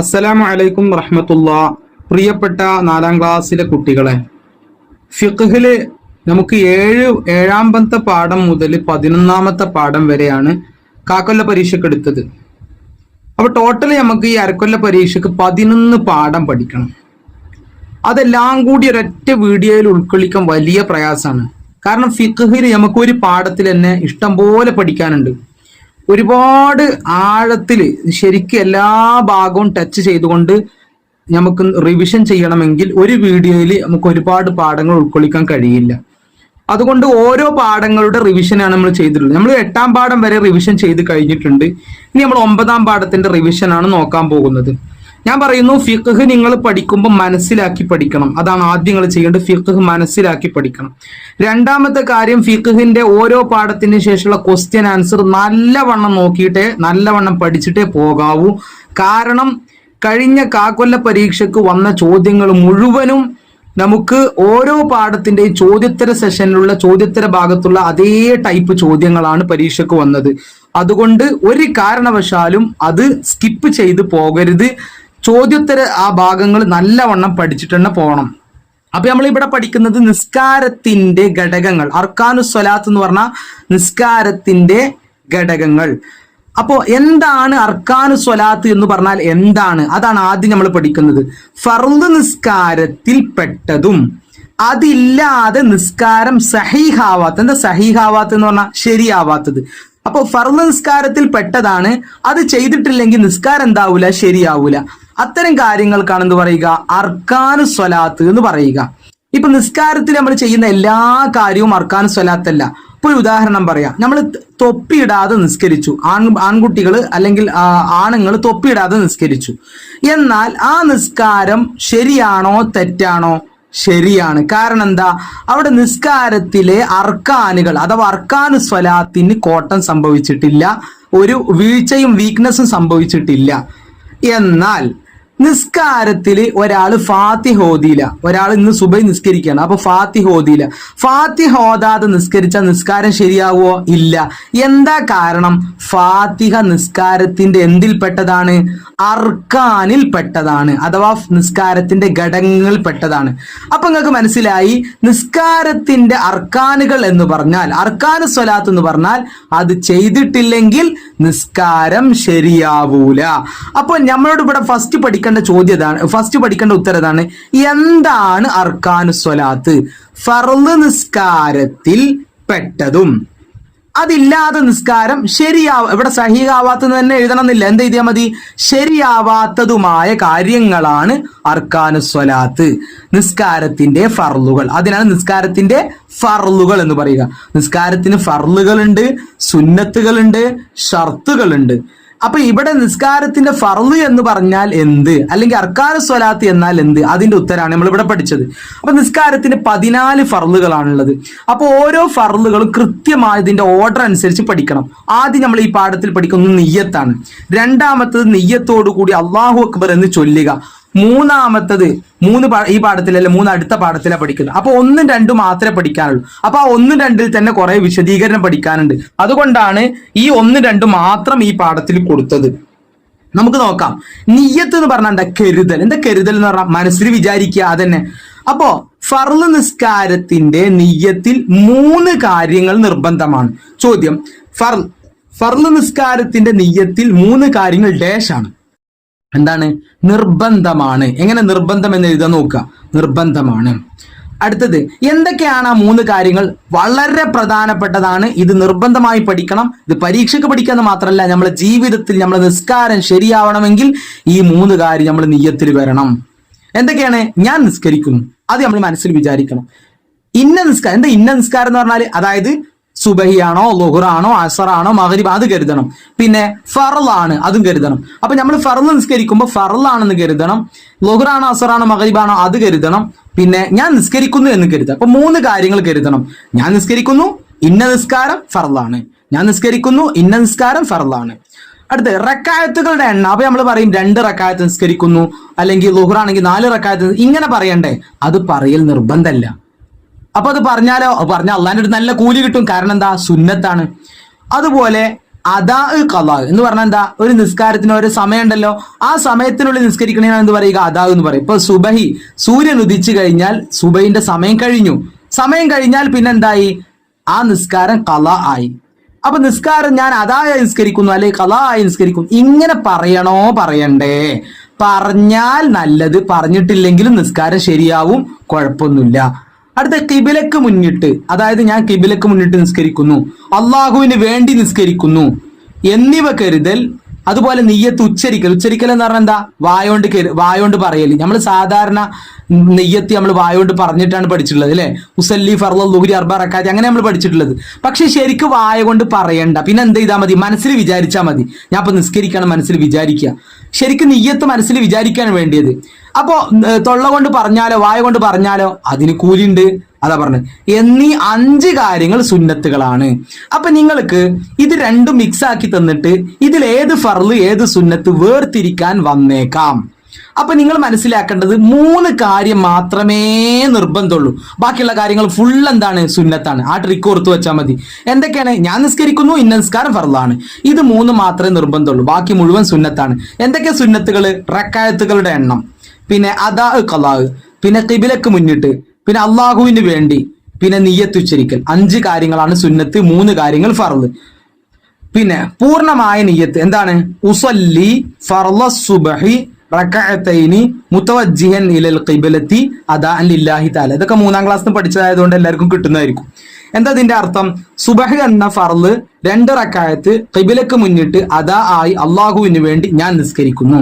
അസ്സലാമു അലൈക്കും റഹ്മത്തുള്ള പ്രിയപ്പെട്ട നാലാം ക്ലാസ്സിലെ കുട്ടികളെ ഫിഖ്ഹിൽ നമുക്ക് ഏഴ് ഏഴാമത്തെ പാഠം മുതൽ പതിനൊന്നാമത്തെ പാഠം വരെയാണ് കാക്കൊല്ല പരീക്ഷയ്ക്ക് എടുത്തത്. അപ്പൊ ടോട്ടലി നമുക്ക് ഈ അരക്കൊല്ല പരീക്ഷയ്ക്ക് പതിനൊന്ന് പാഠം പഠിക്കണം. അതെല്ലാം കൂടി ഒരൊറ്റ വീഡിയോയിൽ ഉൾക്കൊള്ളിക്കാൻ വലിയ പ്രയാസമാണ്. കാരണം ഫിഖ്ഹിൽ നമുക്ക് ഒരു പാഠത്തിൽ തന്നെ ഇഷ്ടം പോലെ പഠിക്കാനുണ്ട്. ഒരുപാട് ആഴത്തിൽ ശരിക്കും എല്ലാ ഭാഗവും ടച്ച് ചെയ്തുകൊണ്ട് നമുക്ക് റിവിഷൻ ചെയ്യണമെങ്കിൽ ഒരു വീഡിയോയിൽ നമുക്ക് ഒരുപാട് പാഠങ്ങൾ ഉൾക്കൊള്ളിക്കാൻ കഴിയില്ല. അതുകൊണ്ട് ഓരോ പാഠങ്ങളുടെ റിവിഷനാണ് നമ്മൾ ചെയ്തിട്ടുള്ളത്. നമ്മൾ എട്ടാം പാഠം വരെ റിവിഷൻ ചെയ്ത് കഴിഞ്ഞിട്ടുണ്ട്. ഇനി നമ്മൾ ഒമ്പതാം പാഠത്തിന്റെ റിവിഷനാണ് നോക്കാൻ പോകുന്നത്. ഞാൻ പറയുന്നു ഫിഖ് നിങ്ങൾ പഠിക്കുമ്പോൾ മനസ്സിലാക്കി പഠിക്കണം. അതാണ് ആദ്യം നിങ്ങൾ ചെയ്യേണ്ടത് ഫിഖ് മനസ്സിലാക്കി പഠിക്കണം. രണ്ടാമത്തെ കാര്യം ഫിഖിന്റെ ഓരോ പാഠത്തിന് ശേഷമുള്ള ക്വസ്റ്റ്യൻ ആൻസർ നല്ലവണ്ണം നോക്കിയിട്ടേ നല്ലവണ്ണം പഠിച്ചിട്ടേ പോകാവൂ. കാരണം കഴിഞ്ഞ കാക്കൊല്ല പരീക്ഷയ്ക്ക് വന്ന ചോദ്യങ്ങൾ മുഴുവനും നമുക്ക് ഓരോ പാഠത്തിന്റെയും ചോദ്യത്തര സെഷനിലുള്ള ചോദ്യത്തര ഭാഗത്തുള്ള അതേ ടൈപ്പ് ചോദ്യങ്ങളാണ് പരീക്ഷയ്ക്ക് വന്നത്. അതുകൊണ്ട് ഒരു കാരണവശാലും അത് സ്കിപ്പ് ചെയ്ത് പോകരുത്. ചോദ്യോത്തര ആ ഭാഗങ്ങൾ നല്ലവണ്ണം പഠിച്ചിട്ട് തന്നെ പോകണം. അപ്പൊ നമ്മൾ ഇവിടെ പഠിക്കുന്നത് നിസ്കാരത്തിന്റെ ഘടകങ്ങൾ. അർക്കാനു സ്വലാത്ത് എന്ന് പറഞ്ഞ നിസ്കാരത്തിന്റെ ഘടകങ്ങൾ. അപ്പോ എന്താണ് അർക്കാനു സ്വലാത്ത് എന്ന് പറഞ്ഞാൽ എന്താണ്? അതാണ് ആദ്യം നമ്മൾ പഠിക്കുന്നത്. ഫർദ് നിസ്കാരത്തിൽ പെട്ടതും അതില്ലാതെ നിസ്കാരം സഹീഹാവാത്ത എന്താ സഹീഹാവാത്ത എന്ന് പറഞ്ഞാൽ ശരിയാവാത്തത്. അപ്പോൾ ഫർദ് നിസ്കാരത്തിൽ പെട്ടതാണ്. അത് ചെയ്തിട്ടില്ലെങ്കിൽ നിസ്കാരം എന്താവൂല? ശരിയാവൂല. അത്തരം കാര്യങ്ങൾക്കാണ് എന്ത് പറയുക? അർക്കാനു സ്വലാത്ത് എന്ന് പറയുക. ഇപ്പൊ നിസ്കാരത്തിൽ നമ്മൾ ചെയ്യുന്ന എല്ലാ കാര്യവും അർക്കാനു സ്വലാത്തല്ല. ഇപ്പൊ ഒരു ഉദാഹരണം പറയാം. നമ്മൾ തൊപ്പിയിടാതെ നിസ്കരിച്ചു. ആൺ ആൺകുട്ടികൾ അല്ലെങ്കിൽ ആണുങ്ങൾ തൊപ്പിയിടാതെ നിസ്കരിച്ചു. എന്നാൽ ആ നിസ്കാരം ശരിയാണോ തെറ്റാണോ? ശരിയാണ്. കാരണം എന്താ? അവിടെ നിസ്കാരത്തിലെ അർക്കാനുകൾ അഥവാ അർക്കാനു സ്വലാത്തിന് കോട്ടം സംഭവിച്ചിട്ടില്ല. ഒരു വീഴ്ചയും വീക്ക്നെസ്സും സംഭവിച്ചിട്ടില്ല. എന്നാൽ നിസ്കാരത്തിൽ ഒരാൾ ഫാത്തി ഹോദിയില്ല ഒരാൾ ഇന്ന് സുബൈ നിസ്കരിക്കുകയാണ് അപ്പൊ ഫാത്തി ഹോദിയില്ല ഫാത്തി ഹോദാതെ നിസ്കരിച്ച നിസ്കാരം ശരിയാവോ? ഇല്ല. എന്താ കാരണം? ഫാത്തിഹ നിസ്കാരത്തിന്റെ എന്തിൽപ്പെട്ടതാണ്? അർക്കാനിൽ പെട്ടതാണ് അഥവാ നിസ്കാരത്തിന്റെ ഘടകങ്ങളിൽ പെട്ടതാണ്. അപ്പൊ നിങ്ങൾക്ക് മനസ്സിലായി നിസ്കാരത്തിന്റെ അർക്കാനുകൾ എന്ന് പറഞ്ഞാൽ അർക്കാനു സ്വലാത്ത് എന്ന് പറഞ്ഞാൽ അത് ചെയ്തിട്ടില്ലെങ്കിൽ നിസ്കാരം ശരിയാവൂല. അപ്പൊ നമ്മളോട് ഇവിടെ ഫസ്റ്റ് പഠിക്കേണ്ട ചോദ്യം ഫസ്റ്റ് പഠിക്കേണ്ട ഉത്തരം ഇതാണ് എന്താണ് അർക്കാനു സ്വലാത്ത്? ഫർൾ നിസ്കാരത്തിൽ പെട്ടതും. അതില്ലാതെ നിസ്കാരം ശരിയാവ ഇവിടെ സഹിയാവാത്തത് തന്നെ എഴുതണമെന്നില്ല. എന്ത് എഴുതിയാൽ മതി? ശരിയാവാത്തതുമായ കാര്യങ്ങളാണ് അർക്കാനുസ്വലാത്ത് നിസ്കാരത്തിന്റെ ഫർലുകൾ അതിനാണ് നിസ്കാരത്തിന്റെ ഫർലുകൾ എന്ന് പറയുക. നിസ്കാരത്തിന് ഫർളുകളുണ്ട് സുന്നത്തുകളുണ്ട് ഷർത്തുകളുണ്ട്. അപ്പൊ ഇവിടെ നിസ്കാരത്തിന്റെ ഫർൾ എന്ന് പറഞ്ഞാൽ എന്ത്? അല്ലെങ്കിൽ അർക്കാന സ്വലാത്ത് എന്നാൽ എന്ത്? അതിന്റെ ഉത്തരമാണ് നമ്മൾ ഇവിടെ പഠിച്ചത്. അപ്പൊ നിസ്കാരത്തിന് പതിനാല് ഫർളുകളാണുള്ളത് അപ്പൊ ഓരോ ഫർളുകളും കൃത്യമായി ഇതിന്റെ ഓർഡർ അനുസരിച്ച് പഠിക്കണം. ആദ്യം നമ്മൾ ഈ പാഠത്തിൽ പഠിക്കുന്നത് നെയ്യത്താണ്. രണ്ടാമത്തത് നെയ്യത്തോടു കൂടി അള്ളാഹു അക്ബർ എന്ന് ചൊല്ലുക. മൂന്നാമത്തത് മൂന്ന് ഈ പാഠത്തിലല്ല മൂന്ന് അടുത്ത പാഠത്തിലാണ് പഠിക്കുന്നത്. അപ്പൊ ഒന്നും രണ്ടും മാത്രമേ പഠിക്കാനുള്ളൂ. അപ്പൊ ആ ഒന്നും രണ്ടിൽ തന്നെ കുറെ വിശദീകരണം പഠിക്കാനുണ്ട്. അതുകൊണ്ടാണ് ഈ ഒന്നും രണ്ടും മാത്രം ഈ പാഠത്തിൽ കൊടുത്തത്. നമുക്ക് നോക്കാം. നിയ്യത്ത് എന്ന് പറഞ്ഞാൽ എന്താ? കരുതൽ. എന്താ കരുതൽ എന്ന് പറഞ്ഞാൽ? മനസ്സിൽ വിചാരിക്കുക അതന്നെ. അപ്പോ ഫർൾ നിസ്കാരത്തിന്റെ നിയ്യത്തിൽ മൂന്ന് കാര്യങ്ങൾ നിർബന്ധമാണ്. ചോദ്യം. ഫർ ഫർൾ നിസ്കാരത്തിന്റെ നിയ്യത്തിൽ മൂന്ന് കാര്യങ്ങൾ ഡാഷ് ആണ് എന്താണ്? നിർബന്ധമാണ്. എങ്ങനെ നിർബന്ധം എന്ന് എഴുതാൻ നോക്കുക. നിർബന്ധമാണ്. അടുത്തത് എന്തൊക്കെയാണ് ആ മൂന്ന് കാര്യങ്ങൾ? വളരെ പ്രധാനപ്പെട്ടതാണ്. ഇത് നിർബന്ധമായി പഠിക്കണം. ഇത് പരീക്ഷയ്ക്ക് പഠിക്കാന്ന് മാത്രമല്ല നമ്മുടെ ജീവിതത്തിൽ നമ്മുടെ നിസ്കാരം ശരിയാവണമെങ്കിൽ ഈ മൂന്ന് കാര്യം നമ്മൾ നെയ്യത്തിൽ വരണം. എന്തൊക്കെയാണ്? ഞാൻ നിസ്കരിക്കുന്നു. അത് നമ്മൾ മനസ്സിൽ വിചാരിക്കണം. ഇന്ന നിസ്കാരം എന്താ ഇന്ന നിസ്കാരം എന്ന് പറഞ്ഞാൽ അതായത് സുബഹിയാണോ ലുഹുറാണോ അസറാണോ മഹരിബ് അത് കരുതണം. പിന്നെ ഫറലാണ് അതും കരുതണം. അപ്പൊ നമ്മൾ ഫറൽ നിസ്കരിക്കുമ്പോൾ ഫറലാണെന്ന് കരുതണം. ലുഹുറാണോ അസറാണോ മഹരിബാണോ അത് കരുതണം. പിന്നെ ഞാൻ നിസ്കരിക്കുന്നു എന്ന് കരുതുക. അപ്പൊ മൂന്ന് കാര്യങ്ങൾ കരുതണം. ഞാൻ നിസ്കരിക്കുന്നു ഇന്ന നിസ്കാരം ഫറലാണ് ഞാൻ നിസ്കരിക്കുന്നു ഇന്ന നിസ്കാരം ഫറലാണ് അടുത്ത് റക്കായത്തുകളുടെ എണ്ണം. അപ്പൊ നമ്മൾ പറയും രണ്ട് റക്കായത്ത് നിസ്കരിക്കുന്നു അല്ലെങ്കിൽ ലുഹുറാണെങ്കിൽ നാല് റക്കായത്ത്. ഇങ്ങനെ പറയണ്ടേ അത് പറയൽ നിർബന്ധമല്ല അപ്പൊ അത് പറഞ്ഞാലോ? പറഞ്ഞ അള്ളാന്റെ ഒരു നല്ല കൂലി കിട്ടും. കാരണം എന്താ? സുന്നത്താണ്. അതുപോലെ അതാ കലാ എന്ന് പറഞ്ഞാൽ എന്താ? ഒരു നിസ്കാരത്തിന് ഒരു സമയമുണ്ടല്ലോ. ആ സമയത്തിനുള്ളിൽ നിസ്കരിക്കണേനാണ് എന്ത് പറയുക? അതാ എന്ന് പറയും. ഇപ്പൊ സുബഹി സൂര്യൻ ഉദിച്ചു കഴിഞ്ഞാൽ സുബഹിന്റെ സമയം കഴിഞ്ഞു. സമയം കഴിഞ്ഞാൽ പിന്നെ എന്തായി? ആ നിസ്കാരം കല ആയി. അപ്പൊ നിസ്കാരം ഞാൻ അതായി നിസ്കരിക്കുന്നു അല്ലെ കല ആയി നിസ്കരിക്കുന്നു. ഇങ്ങനെ പറയണോ പറയണ്ടേ? പറഞ്ഞാൽ നല്ലത് പറഞ്ഞിട്ടില്ലെങ്കിലും നിസ്കാരം ശരിയാവും കുഴപ്പമൊന്നുമില്ല. അടുത്ത കിബിലക്ക് മുന്നിട്ട് അതായത് ഞാൻ കിബിലക്ക് മുന്നിട്ട് നിസ്കരിക്കുന്നു. അള്ളാഹുവിന് വേണ്ടി നിസ്കരിക്കുന്നു. എന്നിവ കരുതൽ അതുപോലെ നെയ്യത്ത് ഉച്ചരിക്കൽ. ഉച്ചരിക്കൽ എന്ന് പറഞ്ഞാൽ എന്താ? വായോണ്ട് വായോണ്ട് പറയൽ. നമ്മൾ സാധാരണ നെയ്യത്ത് നമ്മൾ വായോണ്ട് പറഞ്ഞിട്ടാണ് പഠിച്ചിട്ടുള്ളത് അല്ലേ? ഉസല്ലി ഫർലു ലുഹുരി അർബ റക്കാത്തി അങ്ങനെ നമ്മൾ പഠിച്ചിട്ടുള്ളത്. പക്ഷെ ശരിക്കും വായ കൊണ്ട് പറയണ്ട. പിന്നെ എന്ത് ചെയ്താൽ മതി? മനസ്സിൽ വിചാരിച്ചാൽ മതി. ഞാൻ ഇപ്പൊ നിസ്കരിക്കണം മനസ്സിൽ വിചാരിക്കുക. ശരിക്കും നെയ്യത്ത് മനസ്സിൽ വിചാരിക്കാൻ വേണ്ടിയത്. അപ്പോ തൊള്ള കൊണ്ട് പറഞ്ഞാലോ വായ കൊണ്ട് പറഞ്ഞാലോ അതിന് കൂലിയുണ്ട്. അതാ പറഞ്ഞത്. എന്നീ അഞ്ച് കാര്യങ്ങൾ സുന്നത്തുകളാണ്. അപ്പൊ നിങ്ങൾക്ക് ഇത് രണ്ടും മിക്സ് ആക്കി തന്നിട്ട് ഇതിൽ ഏത് ഫർൾ ഏത് സുന്നത്ത് വേർതിരിക്കാൻ വന്നേക്കാം. അപ്പൊ നിങ്ങൾ മനസ്സിലാക്കേണ്ടത് മൂന്ന് കാര്യം മാത്രമേ നിർബന്ധമുള്ളൂ. ബാക്കിയുള്ള കാര്യങ്ങൾ ഫുൾ എന്താണ്? സുന്നത്താണ്. ആ ട്രിക്ക് ഓർത്ത് വെച്ചാൽ മതി. എന്തൊക്കെയാണ്? ഞാൻ നിസ്കരിക്കുന്നു ഇന്ന നിസ്കാരം ഫർളാണ്. ഇത് മൂന്ന് മാത്രമേ നിർബന്ധമുള്ളൂ. ബാക്കി മുഴുവൻ സുന്നത്താണ്. എന്തൊക്കെ സുന്നത്തുകൾ റക്കായത്തുകളുടെ എണ്ണം. പിന്നെ അദാ കലാഹ് പിന്നെ കിബിലക്ക് മുന്നിട്ട് പിന്നെ അള്ളാഹുവിന് വേണ്ടി പിന്നെ നിയ്യത്തുച്ചരിക്കൽ അഞ്ച് കാര്യങ്ങളാണ് സുന്നത്ത് മൂന്ന് കാര്യങ്ങൾ ഫർൾ പിന്നെ പൂർണമായ നീയത്ത് എന്താണ്? ഉസല്ലി ഫർള സുബഹി ഇലൽ ഖിബലത്തി ലില്ലാഹി തആല. ഇതൊക്കെ മൂന്നാം ക്ലാസ്സിൽ നിന്ന് പഠിച്ചതായതുകൊണ്ട് എല്ലാവർക്കും കിട്ടുന്നതായിരിക്കും. എന്താ ഇതിന്റെ അർത്ഥം? സുബഹ് എന്ന ഫർൾ രണ്ട് റക്കായത്ത് ഖിബിലക്ക് മുന്നിട്ട് അദാ ആയി അള്ളാഹുവിന് വേണ്ടി ഞാൻ നിസ്കരിക്കുന്നു.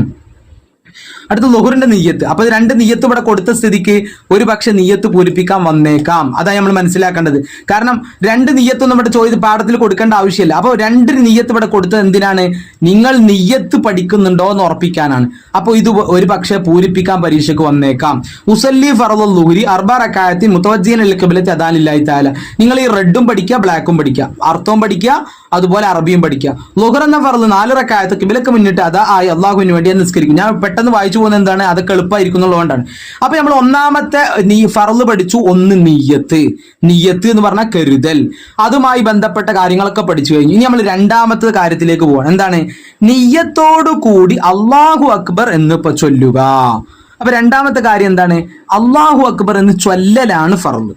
അടുത്ത ലുഹുറിന്റെ നെയ്യത്ത്. അപ്പൊ രണ്ട് നെയ്യത്ത് ഇവിടെ കൊടുത്ത സ്ഥിതിക്ക് ഒരു പക്ഷെ നെയ്യത്ത് പൂരിപ്പിക്കാൻ വന്നേക്കാം. അതാണ് നമ്മൾ മനസ്സിലാക്കേണ്ടത്. കാരണം രണ്ട് നെയ്യത്തൊന്നും ഇവിടെ ചോദ്യ പാഠത്തിൽ കൊടുക്കേണ്ട ആവശ്യമില്ല. അപ്പോൾ രണ്ട് നെയ്യത്ത് ഇവിടെ കൊടുത്തത് എന്തിനാണ്? നിങ്ങൾ നെയ്യത്ത് പഠിക്കുന്നുണ്ടോ എന്ന് ഉറപ്പിക്കാനാണ്. അപ്പോൾ ഇത് ഒരു പക്ഷെ പൂരിപ്പിക്കാൻ പരീക്ഷയ്ക്ക് വന്നേക്കാം. ഉസല്ലി ഫറദുൽ ലുഹുരി അർബ റക്കായത്തി മുത്തവജീൻ അൽ ഖിബ്ലത്തി അതാനില്ലായി തആല. നിങ്ങൾ ഈ റെഡും പഠിക്കുക ബ്ലാക്കും പഠിക്കുക. അർത്ഥവും പഠിക്കുക അതുപോലെ അറബിയും പഠിക്കുക. ലുഹർ എന്ന ഫറദ് നാല് റക്കായത്ത് കിബിലക്ക് മുന്നിട്ട് അതാ ആയി അള്ളാഹുവിന് വേണ്ടി നിസ്കരിക്കും. ഞാൻ പെട്ടെന്ന് വായിച്ചു പോകുന്നത് എന്താണ്? അതൊക്കെ എളുപ്പമായിരിക്കും എന്നുള്ളതുകൊണ്ടാണ്. അപ്പൊ നമ്മൾ ഒന്നാമത്തെ നീ ഫറൽ പഠിച്ചു ഒന്ന് നീയത്ത്. നീയത്ത് എന്ന് പറഞ്ഞാൽ കരുതൽ. അതുമായി ബന്ധപ്പെട്ട കാര്യങ്ങളൊക്കെ പഠിച്ചു കഴിഞ്ഞു ഇനി നമ്മൾ രണ്ടാമത്തെ കാര്യത്തിലേക്ക് പോവാണ്. എന്താണ്? നീയത്തോടു കൂടി അള്ളാഹു അക്ബർ എന്ന് ഇപ്പൊ ചൊല്ലുക. അപ്പൊ രണ്ടാമത്തെ കാര്യം എന്താണ്? അള്ളാഹു അക്ബർ എന്ന് ചൊല്ലലാണ് ഫറൽ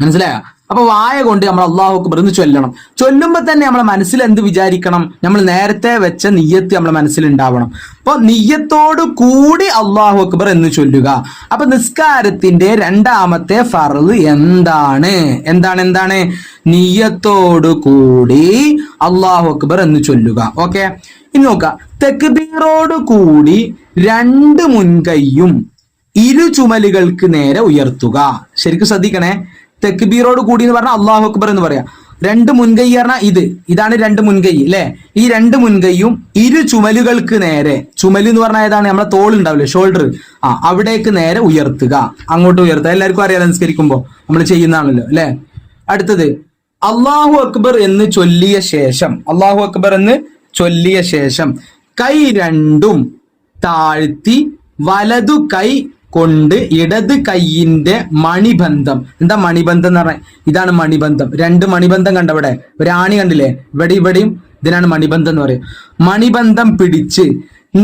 മനസ്സിലായോ? അപ്പൊ വായ കൊണ്ട് നമ്മൾ അള്ളാഹു അക്ബർ എന്ന് ചൊല്ലണം. ചൊല്ലുമ്പോൾ തന്നെ നമ്മളെ മനസ്സിൽ എന്ത് വിചാരിക്കണം? നമ്മൾ നേരത്തെ വെച്ച നിയ്യത്ത് നമ്മളെ മനസ്സിൽ ഉണ്ടാവണം. അപ്പൊ നിയ്യത്തോട് കൂടി അള്ളാഹു അക്ബർ എന്ന് ചൊല്ലുക. അപ്പൊ നിസ്കാരത്തിന്റെ രണ്ടാമത്തെ ഫറൽ എന്താണ്? എന്താണ് എന്താണ്? നിയ്യത്തോട് കൂടി അള്ളാഹു അക്ബർ എന്ന് ചൊല്ലുക. ഓക്കെ? ഇനി നോക്കാം. തെക്ബീറോട് കൂടി രണ്ട് മുൻകൈയും ഇരു ചുമലുകൾക്ക് നേരെ ഉയർത്തുക. ശരിക്കും ശ്രദ്ധിക്കണേ. തെക്ബീറോട് കൂടി എന്ന് പറഞ്ഞാൽ അള്ളാഹു അക്ബർ എന്ന് പറയാം. രണ്ട് മുൻകൈ പറഞ്ഞാൽ ഇത്. ഇതാണ് രണ്ട് മുൻകൈ അല്ലെ ഈ രണ്ട് മുൻകൈയും ഇരു ചുമലുകൾക്ക് നേരെ. ചുമൽ എന്ന് പറഞ്ഞാൽ ഏതാണ്? നമ്മളെ തോൾ ഉണ്ടാവില്ലേ? ഷോൾഡർ. ആ അവിടേക്ക് നേരെ ഉയർത്തുക. അങ്ങോട്ട് ഉയർത്തുക. എല്ലാവർക്കും അറിയാം സംസ്കരിക്കുമ്പോൾ നമ്മൾ ചെയ്യുന്നതാണല്ലോ അല്ലെ അടുത്തത് അള്ളാഹു അക്ബർ എന്ന് ചൊല്ലിയ ശേഷം. അള്ളാഹു അക്ബർ എന്ന് ചൊല്ലിയ ശേഷം. കൈ രണ്ടും താഴ്ത്തി വലതു കൈ കൊണ്ട് ഇടത് കൈയിന്റെ മണിബന്ധം. എന്താ മണിബന്ധം എന്ന് പറഞ്ഞാൽ? ഇതാണ് മണിബന്ധം. രണ്ട് മണിബന്ധം കണ്ടവിടെ ഒരാണി കണ്ടില്ലേ? ഇവിടെ ഇവിടെയും ഇതിനാണ് മണിബന്ധം എന്ന് പറയും മണിബന്ധം പിടിച്ച്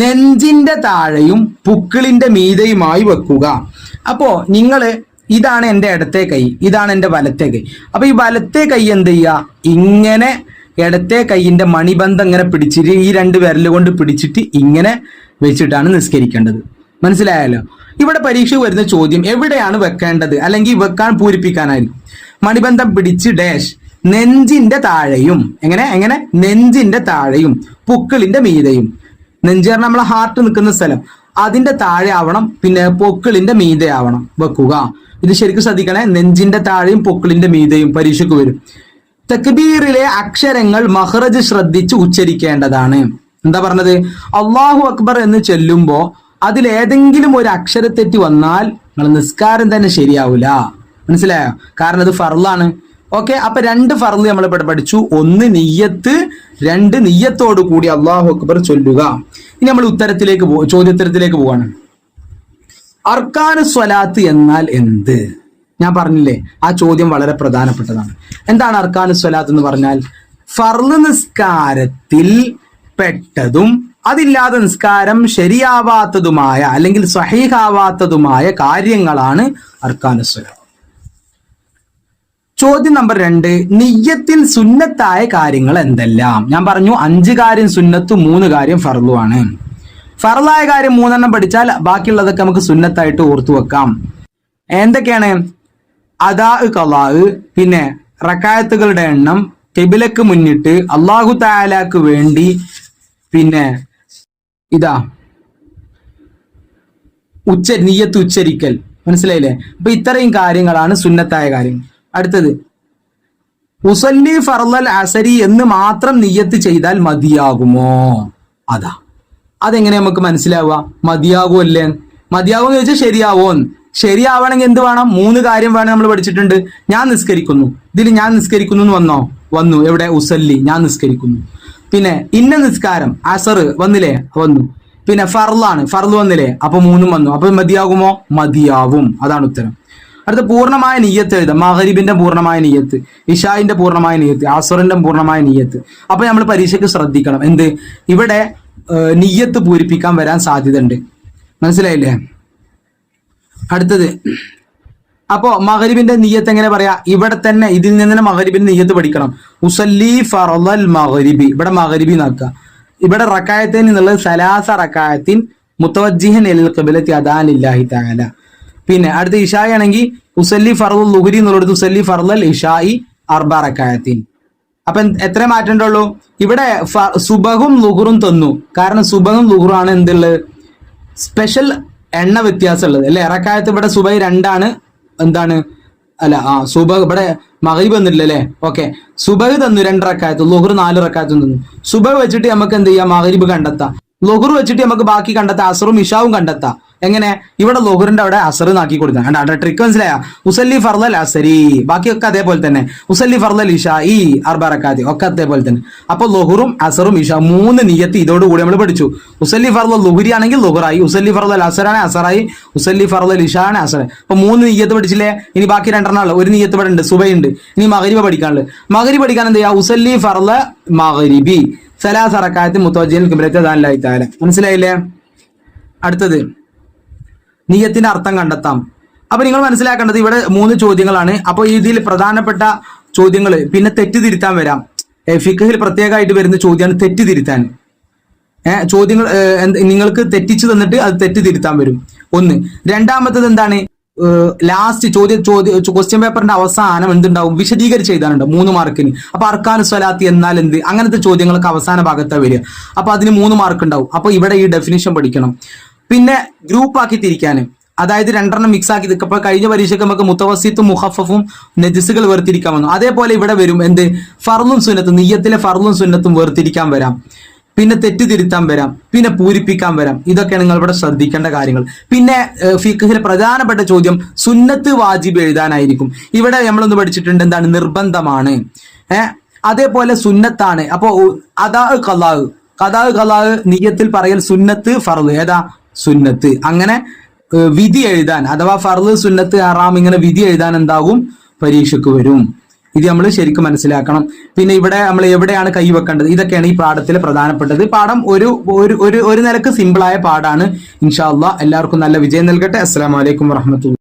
നെഞ്ചിന്റെ താഴെയും പുക്കിളിന്റെ മീതയുമായി വെക്കുക. അപ്പോ നിങ്ങൾ ഇതാണ് എന്റെ ഇടത്തെ കൈ ഇതാണ് എന്റെ വലത്തെ കൈ. അപ്പൊ ഈ വലത്തെ കൈ എന്ത് ചെയ്യുക? ഇങ്ങനെ ഇടത്തെ കൈയിന്റെ മണിബന്ധം ഇങ്ങനെ പിടിച്ചിട്ട് ഈ രണ്ട് വിരലുകൊണ്ട് പിടിച്ചിട്ട് ഇങ്ങനെ വെച്ചിട്ടാണ് നിസ്കരിക്കേണ്ടത്. മനസ്സിലായാലോ ഇവിടെ പരീക്ഷ വരുന്ന ചോദ്യം എവിടെയാണ് വെക്കേണ്ടത്? അല്ലെങ്കിൽ വെക്കാൻ പൂരിപ്പിക്കാനായിരിക്കും. മണിബന്ധം പിടിച്ച് ഡാഷ് നെഞ്ചിന്റെ താഴെയും. എങ്ങനെ? എങ്ങനെ? നെഞ്ചിന്റെ താഴെയും. പുക്കിളിന്റെ മീതയും. നെഞ്ച് പറഞ്ഞാൽ നമ്മളെ ഹാർട്ട് നിൽക്കുന്ന സ്ഥലം. അതിന്റെ താഴെ ആവണം പിന്നെ പൊക്കിളിന്റെ മീതെ ആവണം. വെക്കുക. ഇത് ശരിക്കും ശ്രദ്ധിക്കണേ. നെഞ്ചിന്റെ താഴെയും പൊക്കിളിന്റെ മീതയും പരീക്ഷയ്ക്ക് വരും. തക്ബീറിലെ അക്ഷരങ്ങൾ മഹ്റജ് ശ്രദ്ധിച്ച് ഉച്ചരിക്കേണ്ടതാണ്. എന്താ പറഞ്ഞത്? അള്ളാഹു അക്ബർ എന്ന് ചൊല്ലുമ്പോ അതിൽ ഏതെങ്കിലും ഒരു അക്ഷരത്തെറ്റ് വന്നാൽ നിങ്ങൾ നിസ്കാരം തന്നെ ശരിയാവില്ല മനസ്സിലായോ? കാരണം അത് ഫർളാണ്. ഓക്കെ അപ്പൊ രണ്ട് ഫർൾ നമ്മൾ ഇവിടെ പഠിച്ചു. ഒന്ന് നെയ്യത്ത് രണ്ട് നെയ്യത്തോട് കൂടി അള്ളാഹു അക്ബർ ചൊല്ലുക. ഇനി നമ്മൾ ഉത്തരത്തിലേക്ക് പോ ചോദ്യോത്തരത്തിലേക്ക് പോവാണ്. അർക്കാനു സ്വലാത്ത് എന്നാൽ എന്ത്? ഞാൻ പറഞ്ഞില്ലേ ആ ചോദ്യം വളരെ പ്രധാനപ്പെട്ടതാണ്. എന്താണ് അർക്കാനു സ്വലാത്ത് എന്ന് പറഞ്ഞാൽ? ഫർൾ നിസ്കാരത്തിൽ പെട്ടതും അതില്ലാതെ നിസ്കാരം ശരിയാവാത്തതുമായ അല്ലെങ്കിൽ സഹീഹാവാത്തതുമായ കാര്യങ്ങളാണ് അർക്കാനുസ്വലം ചോദ്യം നമ്പർ രണ്ട് നിയ്യത്തിൽ സുന്നത്തായ കാര്യങ്ങൾ എന്തെല്ലാം? ഞാൻ പറഞ്ഞു അഞ്ച് കാര്യം സുന്നത്തു മൂന്ന് കാര്യം ഫർളുമാണ് ഫറലായ കാര്യം മൂന്നെണ്ണം പഠിച്ചാൽ ബാക്കിയുള്ളതൊക്കെ നമുക്ക് സുന്നത്തായിട്ട് ഓർത്തു വെക്കാം. എന്തൊക്കെയാണ്? അദാ കലാ പിന്നെ റക്കായത്തുകളുടെ എണ്ണം കെബിലക്ക് മുന്നിട്ട് അള്ളാഹു താലാക്ക് വേണ്ടി പിന്നെ ഇതാ. ഉച്ച നീയത്ത് ഉച്ചരിക്കൽ. മനസ്സിലായില്ലേ? അപ്പൊ ഇത്രയും കാര്യങ്ങളാണ് സുന്നത്തായ കാര്യം. അടുത്തത്. ഉസല്ലി ഫർലൽ അസരി എന്ന് മാത്രം നിയ്യത്ത് ചെയ്താൽ മതിയാകുമോ? അതാ. അതെങ്ങനെ നമുക്ക് മനസ്സിലാവുക? മതിയാകുമല്ലേ മതിയാകുമെന്ന് ചോദിച്ചാൽ ശരിയാവോ ശരിയാവണമെങ്കിൽ എന്ത് വേണം? മൂന്ന് കാര്യം വേണം നമ്മൾ പഠിച്ചിട്ടുണ്ട്. ഞാൻ നിസ്കരിക്കുന്നു. ഇതിൽ ഞാൻ നിസ്കരിക്കുന്നു എന്ന് വന്നോ? വന്നു. എവിടെ? ഉസല്ലി. ഞാൻ നിസ്കരിക്കുന്നു. പിന്നെ ഇന്ന നിസ്കാരം അസർ വന്നില്ലേ? വന്നു. പിന്നെ ഫർലാണ് ഫർൾ വന്നില്ലേ? അപ്പൊ മൂന്നും വന്നു. അപ്പൊ മതിയാകുമോ? മതിയാവും. അതാണ് ഉത്തരം. അടുത്ത പൂർണമായ നീയത്ത് എഴുതാം. മഹരീബിന്റെ പൂർണമായ നീയത്ത് ഇഷായിന്റെ പൂർണമായ നീയത്ത് ആസുറിന്റെ പൂർണമായ നീയത്ത് അപ്പൊ നമ്മൾ പരീക്ഷയ്ക്ക് ശ്രദ്ധിക്കണം. എന്ത്? ഇവിടെ നീയത്ത് പൂരിപ്പിക്കാൻ വരാൻ സാധ്യതയുണ്ട്. മനസ്സിലായില്ലേ? അടുത്തത്. അപ്പോ മഹരിബിന്റെ നീയത്ത് എങ്ങനെ പറയാ? ഇവിടെ തന്നെ ഇതിൽ നിന്ന് തന്നെ മഹരിബിന്റെ നീയത്ത് പഠിക്കണം. ഉസല്ലി ഫറലൽ മഹരിബി ഇവിടെ മഹരിബി നോക്കുക ഇവിടെ റക്കായത്തിൽ നിന്നുള്ളത് സലാസ റക്കായത്തിൻ മുത്തവജിഹൻ എൽ ഖിബലത്തി അദാനില്ലാഹി തആല. പിന്നെ അടുത്ത ഇഷായി ആണെങ്കിൽ ഉസല്ലി ഫറൽ ലുഹുരി എന്നുള്ളത് ഉസല്ലി ഫറലൽ ഇഷായി അർബ റക്കായത്തിൻ. അപ്പൊ എത്ര എത്ര മാറ്റേണ്ടുള്ളൂ ഇവിടെ സുബഹും ലുഹുറും തന്നു. കാരണം സുബഹും ലുഹുറാണ് എന്തുള്ളത്? സ്പെഷ്യൽ എണ്ണ വ്യത്യാസമുള്ളത് അല്ലെ? ഇറക്കായത്ത് ഇവിടെ സുബൈ രണ്ടാണ്. എന്താണ്? അല്ല ആ സുബ ഇവിടെ മഹരിബ് തന്നിട്ടില്ല അല്ലേ ഓക്കെ. സുബഹ് തന്നു രണ്ട് റക്കായത്ത്. ലുഹർ നാല് റക്കായത്ത് തന്നു. സുബ വെച്ചിട്ട് നമുക്ക് എന്ത് ചെയ്യാം? മകരീബ് കണ്ടെത്താം. ലുഹർ വെച്ചിട്ട് നമുക്ക് ബാക്കി കണ്ടെത്താം. അസറും ഇഷാവും കണ്ടെത്താം. എങ്ങനെ? ഇവിടെ ലോഹറിന്റെ അവിടെ അസർ നാക്കി കൊടുക്കുക കണ്ട? അവിടെ ട്രിക്ക് മനസ്സിലായ? ഉസല്ലി ഫർലൽ അസരി. ബാക്കിയൊക്കെ അതേപോലെ തന്നെ. ഉസല്ലി ഫർലൽ ഇഷ ഈ അർബറക്കാതി ഒക്കെ അതേപോലെ തന്നെ. അപ്പൊ ലുഹറും അസറും ഇഷ മൂന്ന് നിയത്ത് ഇതോടുകൂടി നമ്മൾ പഠിച്ചു. ഉസല്ലി ഫർലൽ ലുഹുരി ആണെങ്കിൽ ലുഹറായി ഉസല്ലി ഫർലൽ അസറാണ് അസറായി ഉസല്ലി ഫർലൽ ഇഷാണ് അസറ അപ്പൊ മൂന്ന് നിയ്യത്ത് പഠിച്ചില്ലേ? ഇനി ബാക്കി രണ്ടെണ്ണം ഒരു നിയ്യത്ത് ഇവിടെ ഉണ്ട് സുബയുണ്ട്. ഇനി മകരിബ പഠിക്കാനുള്ളത്. മകരിബ് പഠിക്കാൻ എന്ത് ചെയ്യാ? ഉസല്ലി ഫർല മകരിബി സലാസ് അറക്കായത്ത് മുത്തോജിയൻ കിബ്രത്തെ ദാനിലായി താല മനസ്സിലായില്ലേ? അടുത്തത്. നീയത്തിന്റെ അർത്ഥം കണ്ടെത്താം. അപ്പൊ നിങ്ങൾ മനസ്സിലാക്കേണ്ടത് ഇവിടെ മൂന്ന് ചോദ്യങ്ങളാണ്. അപ്പോൾ ഇതിൽ പ്രധാനപ്പെട്ട ചോദ്യങ്ങൾ പിന്നെ തെറ്റ് തിരുത്താൻ വരാം ഫിഖഹിൽ പ്രത്യേകമായിട്ട് വരുന്ന ചോദ്യമാണ് തെറ്റ് തിരുത്താൻ ഏഹ് ചോദ്യങ്ങൾ നിങ്ങൾക്ക് തെറ്റിച്ചു തന്നിട്ട് അത് തെറ്റ് തിരുത്താൻ വരും. ഒന്ന് രണ്ടാമത്തത് എന്താണ്? ലാസ്റ്റ് ചോദ്യ ചോദ്യ ക്വസ്റ്റ്യൻ പേപ്പറിന്റെ അവസാനം എന്തുണ്ടാവും? വിശദീകരിച്ച് എഴുതാനുണ്ട് മൂന്ന് മാർക്കിന്. അപ്പൊ അർക്കാൻ സ്വലാത്തി എന്നാൽ എന്ത്? അങ്ങനത്തെ ചോദ്യങ്ങൾക്ക് അവസാന ഭാഗത്താണ് വരിക. അപ്പൊ അതിന് മൂന്ന് മാർക്ക് ഉണ്ടാവും അപ്പൊ ഇവിടെ ഈ ഡെഫിനിഷൻ പഠിക്കണം. പിന്നെ ഗ്രൂപ്പ് ആക്കി തിരിക്കാനും അതായത് രണ്ടെണ്ണം മിക്സ് ആക്കി ഇപ്പൊ കഴിഞ്ഞ പരീക്ഷയ്ക്ക് നമുക്ക് മുത്തവസിത്തും മുഹഫഫും നജിസുകൾ വേർതിരിക്കാൻ വന്നു. അതേപോലെ ഇവിടെ വരും എന്ത്? ഫർലും സുന്നത്തും നെയ്യത്തിലെ ഫർലും സുന്നത്തും വേർതിരിക്കാൻ വരാം. പിന്നെ തെറ്റ് തിരുത്താൻ വരാം. പിന്നെ പൂരിപ്പിക്കാൻ വരാം. ഇതൊക്കെയാണ് നിങ്ങൾ ഇവിടെ ശ്രദ്ധിക്കേണ്ട കാര്യങ്ങൾ. പിന്നെ ഫിഖിലെ പ്രധാനപ്പെട്ട ചോദ്യം സുന്നത്ത് വാജിബ് എഴുതാനായിരിക്കും. ഇവിടെ നമ്മളൊന്ന് പഠിച്ചിട്ടുണ്ട് എന്താണ്? നിർബന്ധമാണ്. ഏഹ് അതേപോലെ സുന്നത്താണ്. അപ്പോൾ അതാ കലാഹ് കഥാ കലാഹ് നിയത്തിൽ പറയൽ സുന്നത്ത് ഫർദ് ഏതാ? സുന്നത്ത്. അങ്ങനെ വിധി എഴുതാൻ അഥവാ ഫർദ് സുന്നത്ത് ഹറാം ഇങ്ങനെ വിധി എഴുതാൻ എന്താകും? പരീക്ഷയ്ക്ക് വരും. ഇത് നമ്മൾ ശരിക്കും മനസ്സിലാക്കണം. പിന്നെ ഇവിടെ നമ്മൾ എവിടെയാണ് കൈവെക്കേണ്ടത് ഇതൊക്കെയാണ് ഈ പാഠത്തിൽ പ്രധാനപ്പെട്ടത്. പാഠം ഒരു ഒരു ഒരു നിലയ്ക്ക് സിമ്പിളായ പാഠാണ്. ഇൻഷാല്ല എല്ലാവർക്കും നല്ല വിജയം നൽകട്ടെ. അസ്സാം വലൈക്കും വറഹമത്തുള്ള